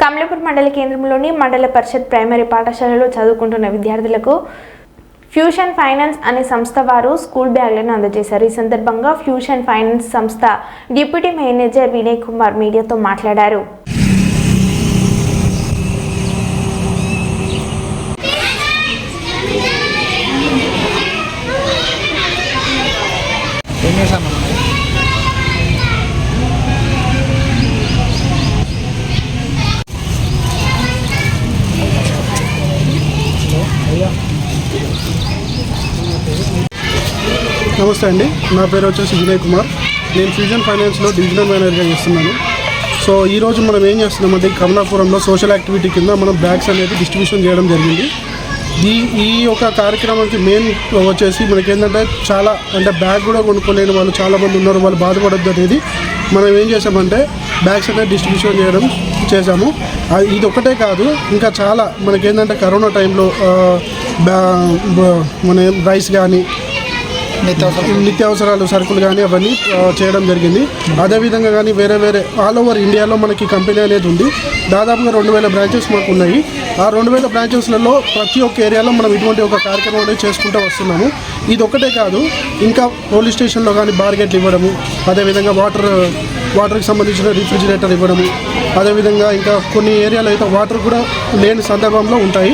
కమలాపూర్ మండల కేంద్రంలోని మండల పరిషత్ ప్రైమరీ పాఠశాలలో చదువుకుంటున్న విద్యార్థులకు ఫ్యూషన్ ఫైనాన్స్ అనే సంస్థ వారు స్కూల్ బ్యాగ్లను అందజేశారు. ఈ సందర్భంగా ఫ్యూషన్ ఫైనాన్స్ సంస్థ డిప్యూటీ మేనేజర్ వినయ్ కుమార్ మీడియాతో మాట్లాడారు. ఏం నమస్తే అండి. నా పేరు వచ్చేసి వినయ్ కుమార్. నేను ఫ్యూజన్ ఫైనాన్స్లో డివిజనల్ మేనేజర్గా చేస్తున్నాను. సో ఈరోజు మనం ఏం చేస్తున్నామంటే కమలాపురంలో సోషల్ యాక్టివిటీ కింద మనం బ్యాగ్స్ అనేది డిస్ట్రిబ్యూషన్ చేయడం జరిగింది. ఈ ఈ యొక్క కార్యక్రమానికి మెయిన్ వచ్చేసి మనకి ఏంటంటే చాలా అంటే బ్యాగ్ కూడా కొనుక్కోలేని వాళ్ళు చాలామంది ఉన్నారు వాళ్ళు బాధపడద్దు అనేది మనం ఏం చేసామంటే బ్యాగ్స్ అనేది డిస్ట్రిబ్యూషన్ చేయడం చేశాము. అది ఇది ఒక్కటే కాదు ఇంకా చాలా మనకేంటంటే కరోనా టైంలో బ్యా- మన రైస్ కానీ నిత్యావసరాలు సరుకులు కానీ అవన్నీ చేయడం జరిగింది. అదేవిధంగా కానీ వేరే వేరే ఆల్ ఓవర్ ఇండియాలో మనకి కంపెనీ అనేది ఉంది. దాదాపుగా రెండు వేల బ్రాంచెస్ మాకు ఉన్నాయి. ఆ రెండు వేల బ్రాంచెస్లలో ప్రతి ఒక్క ఏరియాలో మనం ఇటువంటి ఒక కార్యక్రమం అనేది చేసుకుంటూ వస్తున్నాము. ఇది ఒక్కటే కాదు ఇంకా పోలీస్ స్టేషన్లో కానీ బార్గెట్లు ఇవ్వడము అదేవిధంగా వాటర్ వాటర్కి సంబంధించిన రిఫ్రిజిరేటర్ ఇవ్వడము. అదేవిధంగా ఇంకా కొన్ని ఏరియాలో అయితే వాటర్ కూడా లేని సందర్భంలో ఉంటాయి.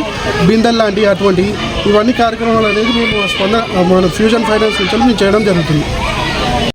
బిందెలు లాంటి అటువంటి ఇవన్నీ కార్యక్రమాలు అనేది మేము స్పందన మన ఫ్యూజన్ ఫైనాన్స్ నుంచి మేము చేయడం జరుగుతుంది.